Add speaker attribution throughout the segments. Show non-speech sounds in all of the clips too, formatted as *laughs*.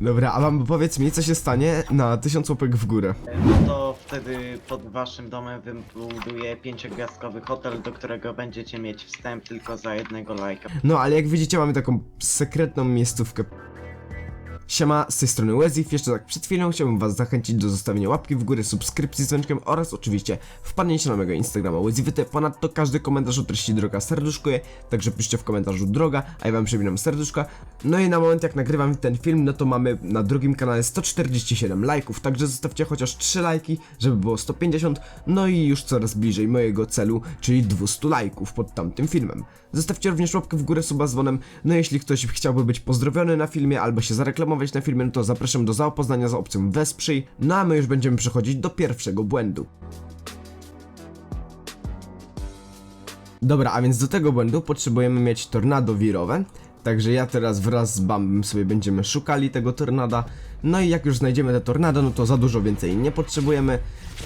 Speaker 1: Dobra, a wam powiedz mi, co się stanie na 1000 łapek w górę.
Speaker 2: No to wtedy pod waszym domem wybuduję pięciogwiazdkowy hotel, do którego będziecie mieć wstęp tylko za jednego lajka.
Speaker 1: No, ale jak widzicie, mamy taką sekretną miejscówkę. Siema, z tej strony Wezif. Jeszcze tak przed chwilą chciałbym was zachęcić do zostawienia łapki w górę, subskrypcji z dzwoneczkiem oraz oczywiście wpadnięcie na mojego Instagrama Wezifyty. Ponadto każdy komentarz o treści droga serduszkuje, także piszcie w komentarzu droga, a ja wam przypominam serduszka. No i na moment jak nagrywam ten film, no to mamy na drugim kanale 147 lajków, także zostawcie chociaż 3 lajki, żeby było 150, no i już coraz bliżej mojego celu, czyli 200 lajków pod tamtym filmem. Zostawcie również łapkę w górę suba z dzwonem, no jeśli ktoś chciałby być pozdrowiony na filmie albo się zareklamować na filmie, no to zapraszam do zapoznania za opcją wesprzyj, no a my już będziemy przechodzić do pierwszego błędu. Dobra, a więc do tego błędu potrzebujemy mieć tornado wirowe. Także ja teraz wraz z Bambem sobie będziemy szukali tego tornada. No i jak już znajdziemy te tornado, no to za dużo więcej nie potrzebujemy.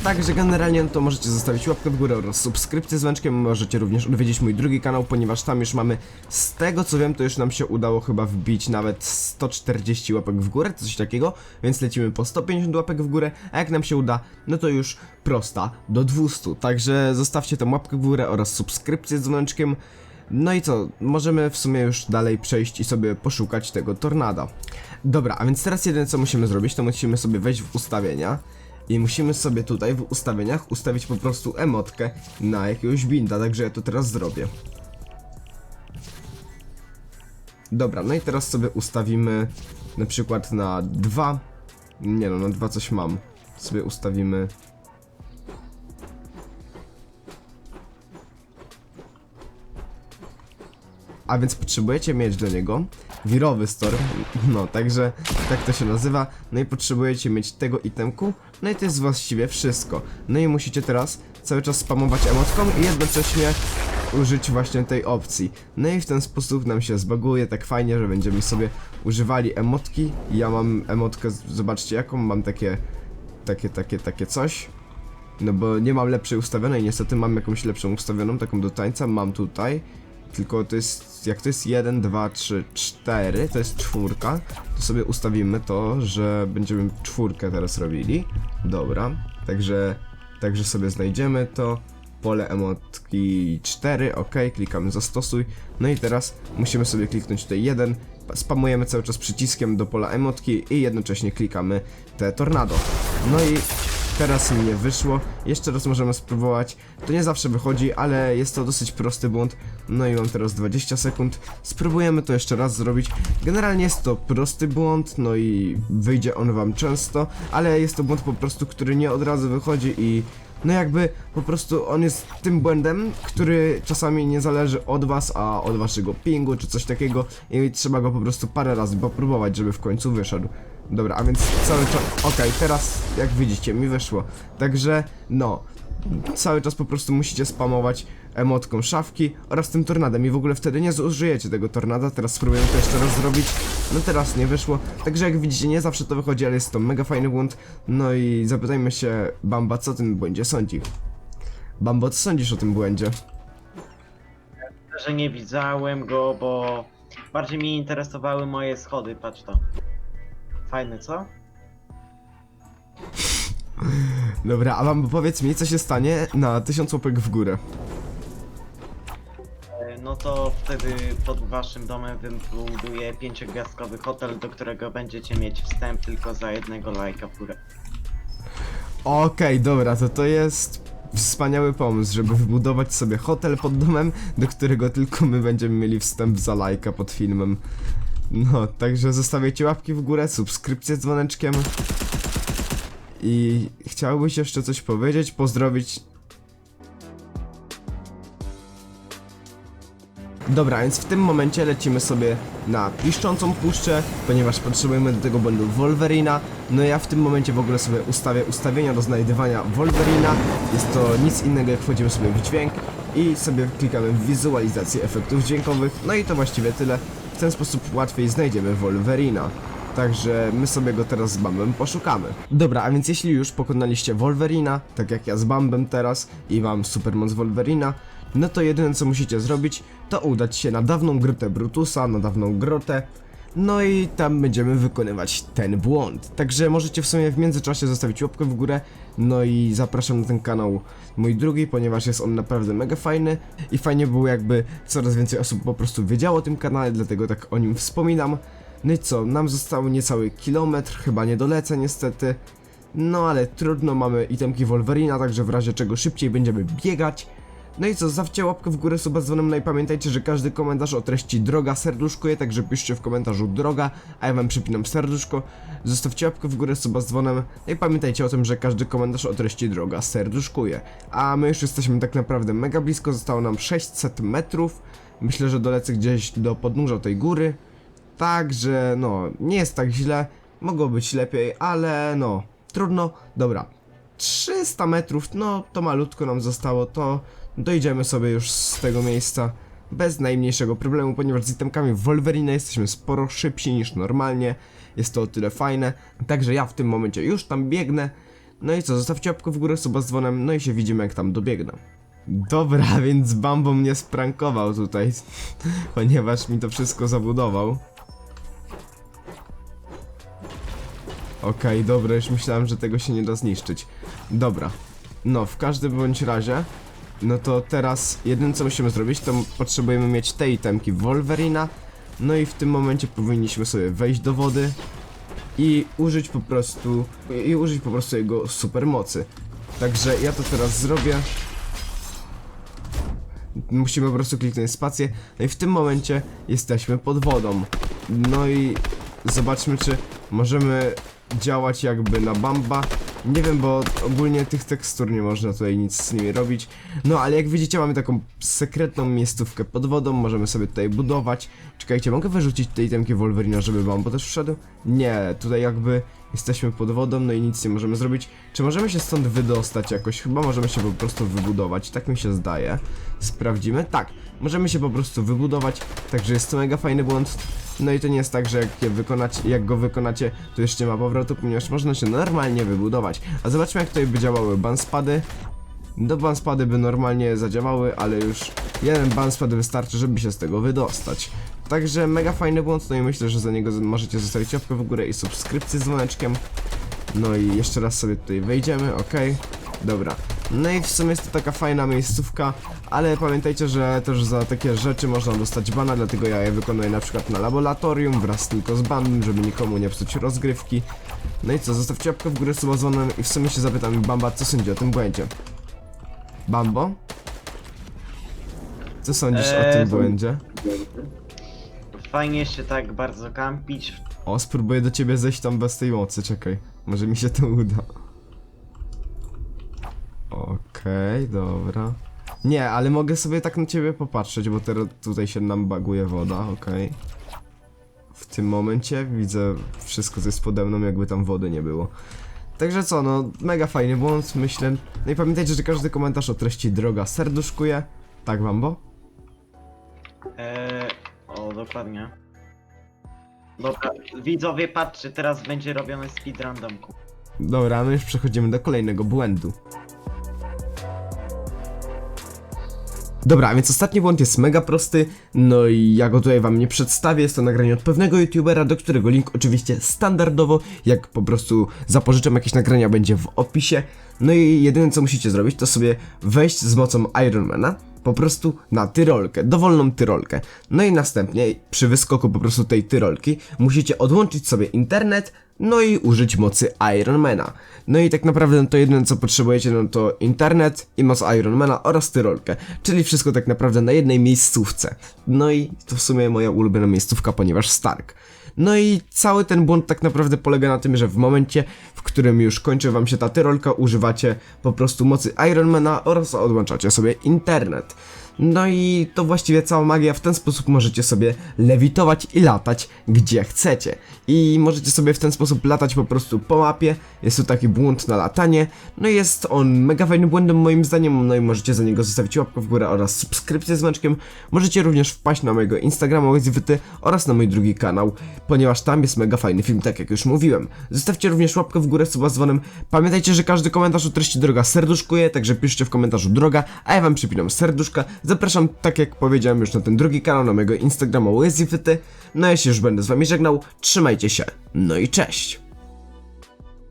Speaker 1: Także generalnie no to możecie zostawić łapkę w górę oraz subskrypcję z dzwoneczkiem. Możecie również odwiedzić mój drugi kanał, ponieważ tam już mamy, z tego co wiem, to już nam się udało chyba wbić nawet 140 łapek w górę, coś takiego. Więc lecimy po 150 łapek w górę, a jak nam się uda, no to już prosta do 200. Także zostawcie tą łapkę w górę oraz subskrypcję z dzwoneczkiem. No i co, możemy w sumie już dalej przejść i sobie poszukać tego tornada. Dobra, a więc teraz jedyne co musimy zrobić, to musimy sobie wejść w ustawienia i musimy sobie tutaj w ustawieniach ustawić po prostu emotkę na jakiegoś binda, także ja to teraz zrobię. Dobra, no i teraz sobie ustawimy na przykład na 2. Nie no, na 2 coś mam. Sobie ustawimy A więc potrzebujecie mieć do niego wirowy store, no także tak to się nazywa, no i potrzebujecie mieć tego itemku, no i to jest właściwie wszystko. No i musicie teraz cały czas spamować emotką i jednocześnie użyć właśnie tej opcji. No i w ten sposób nam się zbaguje tak fajnie, że będziemy sobie używali emotki. Ja mam emotkę, zobaczcie jaką, mam takie, takie, takie, takie coś. No bo nie mam lepszej ustawionej, niestety mam jakąś lepszą ustawioną, taką do tańca, mam tutaj. Tylko to jest, jak to jest 1, 2, 3, 4, to jest czwórka, to sobie ustawimy to, że będziemy czwórkę teraz robili. Dobra, także, także sobie znajdziemy to. Pole emotki 4, ok, klikamy zastosuj. No i teraz musimy sobie kliknąć tutaj 1, spamujemy cały czas przyciskiem do pola emotki i jednocześnie klikamy te tornado. No i Teraz mi nie wyszło. Jeszcze raz możemy spróbować. To nie zawsze wychodzi, ale jest to dosyć prosty błąd. No i mam teraz 20 sekund. Spróbujemy to jeszcze raz zrobić. Generalnie jest to prosty błąd, no i wyjdzie on wam często, ale jest to błąd po prostu, który nie od razu wychodzi i no jakby po prostu on jest tym błędem, który czasami nie zależy od was, a od waszego pingu czy coś takiego i trzeba go po prostu parę razy popróbować, żeby w końcu wyszedł. Dobra, a więc cały czas. Okej, teraz jak widzicie, mi wyszło. Także no. Cały czas po prostu musicie spamować emotką szafki oraz tym tornadem i w ogóle wtedy nie zużyjecie tego tornada. Teraz spróbujemy to jeszcze raz zrobić. No teraz nie wyszło. Także jak widzicie, nie zawsze to wychodzi, ale jest to mega fajny błąd. No i zapytajmy się Bamba, co o tym błędzie sądzi. Bambo, co sądzisz o tym błędzie?
Speaker 2: Że nie widziałem go, bo bardziej mnie interesowały moje schody, patrz to. Fajne, co?
Speaker 1: Dobra, a Bambo, powiedz mi, co się stanie na 1000 łapek w górę.
Speaker 2: E, No to wtedy pod waszym domem wybuduję pięciogwiazdkowy hotel, do którego będziecie mieć wstęp tylko za jednego lajka w górę.
Speaker 1: Okej, dobra, to to jest wspaniały pomysł, żeby wybudować sobie hotel pod domem, do którego tylko my będziemy mieli wstęp za lajka pod filmem. No, także zostawiajcie łapki w górę, subskrypcję z dzwoneczkiem. I chciałbyś jeszcze coś powiedzieć, pozdrowić. Dobra, więc w tym momencie lecimy sobie na piszczącą puszczę, ponieważ potrzebujemy do tego błędu Wolverina. No ja w tym momencie w ogóle sobie ustawię ustawienia do znajdywania Wolverina. Jest to nic innego jak wchodzimy sobie w dźwięk i sobie klikamy w wizualizację efektów dźwiękowych. No i to właściwie tyle. W ten sposób łatwiej znajdziemy Wolverina. Także my sobie go teraz z Bambem poszukamy. Dobra, a więc jeśli już pokonaliście Wolverina, tak jak ja z Bambem teraz i mam supermoc Wolverina, no to jedyne co musicie zrobić, to udać się na dawną grotę Brutusa, na dawną grotę, No i tam będziemy wykonywać ten błąd. Także możecie w sumie w międzyczasie zostawić łapkę w górę. No i zapraszam na ten kanał mój drugi, ponieważ jest on naprawdę mega fajny i fajnie było jakby coraz więcej osób po prostu wiedziało o tym kanale, dlatego tak o nim wspominam. No i co, nam został niecały kilometr, chyba nie dolecę niestety. No ale trudno, mamy itemki Wolverina, także w razie czego szybciej będziemy biegać. No i co, zostawcie łapkę w górę suba z dzwonem, no i pamiętajcie, że każdy komentarz o treści droga serduszkuje, także piszcie w komentarzu droga, a ja wam przypinam serduszko. Zostawcie łapkę w górę suba z dzwonem, no i pamiętajcie o tym, że każdy komentarz o treści droga serduszkuje. A my już jesteśmy tak naprawdę mega blisko, zostało nam 600 metrów. Myślę, że dolecę gdzieś do podnóża tej góry. Także no, nie jest tak źle, mogło być lepiej, ale no, trudno. Dobra, 300 metrów, no to malutko nam zostało, to dojdziemy sobie już z tego miejsca bez najmniejszego problemu, ponieważ z itemkami Wolverine jesteśmy sporo szybsi niż normalnie, jest to o tyle fajne, także ja w tym momencie już tam biegnę, no i co, zostawcie łapkę w górę, suba z dzwonem, no i się widzimy jak tam dobiegnę. Dobra, *laughs* więc Bambo mnie sprankował tutaj, *laughs* ponieważ mi to wszystko zabudował. Okej, dobra, już myślałem, że tego się nie da zniszczyć. Dobra, no w każdym bądź razie, no to teraz jedyne co musimy zrobić, to potrzebujemy mieć te itemki Wolverina, no i w tym momencie powinniśmy sobie wejść do wody i użyć po prostu, i użyć po prostu jego supermocy. Także ja to teraz zrobię. Musimy po prostu kliknąć spację, no i w tym momencie jesteśmy pod wodą. No i zobaczmy, czy możemy działać jakby na bamba. Nie wiem, bo ogólnie tych tekstur nie można tutaj nic z nimi robić. No ale jak widzicie, mamy taką sekretną miejscówkę pod wodą, możemy sobie tutaj budować. Czekajcie, mogę wyrzucić tej itemki Wolverina, żeby bambo też wszedł? Nie, tutaj jakby jesteśmy pod wodą, no i nic nie możemy zrobić. Czy możemy się stąd wydostać jakoś? Chyba możemy się po prostu wybudować, tak mi się zdaje. Sprawdzimy. Tak, możemy się po prostu wybudować, także jest to mega fajny błąd. No i to nie jest tak, że jak, jak go wykonacie, to już nie ma powrotu, ponieważ można się normalnie wybudować. A zobaczmy jak tutaj by działały banspady. Do banspady by normalnie zadziałały, ale już jeden banspad wystarczy, żeby się z tego wydostać. Także mega fajny błąd, no i myślę, że za niego możecie zostawić łapkę w górę i subskrypcję z dzwoneczkiem. No i jeszcze raz sobie tutaj wejdziemy, ok. Dobra. No i w sumie jest to taka fajna miejscówka, ale pamiętajcie, że też za takie rzeczy można dostać bana, dlatego ja je wykonuję na przykład na laboratorium wraz tylko z banem, żeby nikomu nie psuć rozgrywki. No i co, zostawcie łapkę w górę z dzwonem i w sumie się zapytam Bamba, co sądzi o tym błędzie. Bambo? Co sądzisz o
Speaker 2: Eee,
Speaker 1: tym błędzie?
Speaker 2: Fajnie się tak bardzo kampić.
Speaker 1: O, spróbuję do ciebie zejść tam bez tej mocy, czekaj. Może mi się to uda. Okej, dobra. Nie, ale mogę sobie tak na ciebie popatrzeć, bo teraz tutaj się nam baguje woda, okej. W tym momencie widzę wszystko, co jest pode mną, jakby tam wody nie było. Także co, no, mega fajny błąd, myślę. No i pamiętajcie, że każdy komentarz o treści droga serduszkuje. Tak, Wambo?
Speaker 2: Eee, o, dokładnie. Dobra, widzowie, patrzcie, teraz będzie robiony speedrun domku.
Speaker 1: Dobra, my już przechodzimy do kolejnego błędu. Dobra, więc ostatni błąd jest mega prosty, no i ja go tutaj wam nie przedstawię, jest to nagranie od pewnego youtubera, do którego link oczywiście standardowo, jak po prostu zapożyczam jakieś nagrania, będzie w opisie. No i jedyne co musicie zrobić, to sobie wejść z mocą Ironmana, po prostu na tyrolkę, dowolną tyrolkę. No i następnie przy wyskoku po prostu tej tyrolki musicie odłączyć sobie internet, no i użyć mocy Ironmana. No i tak naprawdę to jedyne co potrzebujecie no to internet i moc Ironmana oraz tyrolkę, czyli wszystko tak naprawdę na jednej miejscówce. No i to w sumie moja ulubiona miejscówka, ponieważ Stark. No i cały ten błąd tak naprawdę polega na tym, że w momencie, w którym już kończy wam się ta tyrolka, używacie po prostu mocy Ironmana oraz odłączacie sobie internet. No i to właściwie cała magia, w ten sposób możecie sobie lewitować i latać gdzie chcecie. I możecie sobie w ten sposób latać po prostu po mapie, jest to taki błąd na latanie, no jest on mega fajnym błędem moim zdaniem, no i możecie za niego zostawić łapkę w górę oraz subskrypcję z dzwoneczkiem. Możecie również wpaść na mojego Instagrama Łyzwyty oraz na mój drugi kanał, ponieważ tam jest mega fajny film, tak jak już mówiłem. Zostawcie również łapkę w górę z dzwonem. Pamiętajcie, że każdy komentarz o treści droga serduszkuje, także piszcie w komentarzu droga, a ja wam przypinam serduszka. Zapraszam, tak jak powiedziałem już na ten drugi kanał, na mojego Instagrama Łezifyty. No ja się już będę z wami żegnał, trzymajcie się, no i cześć!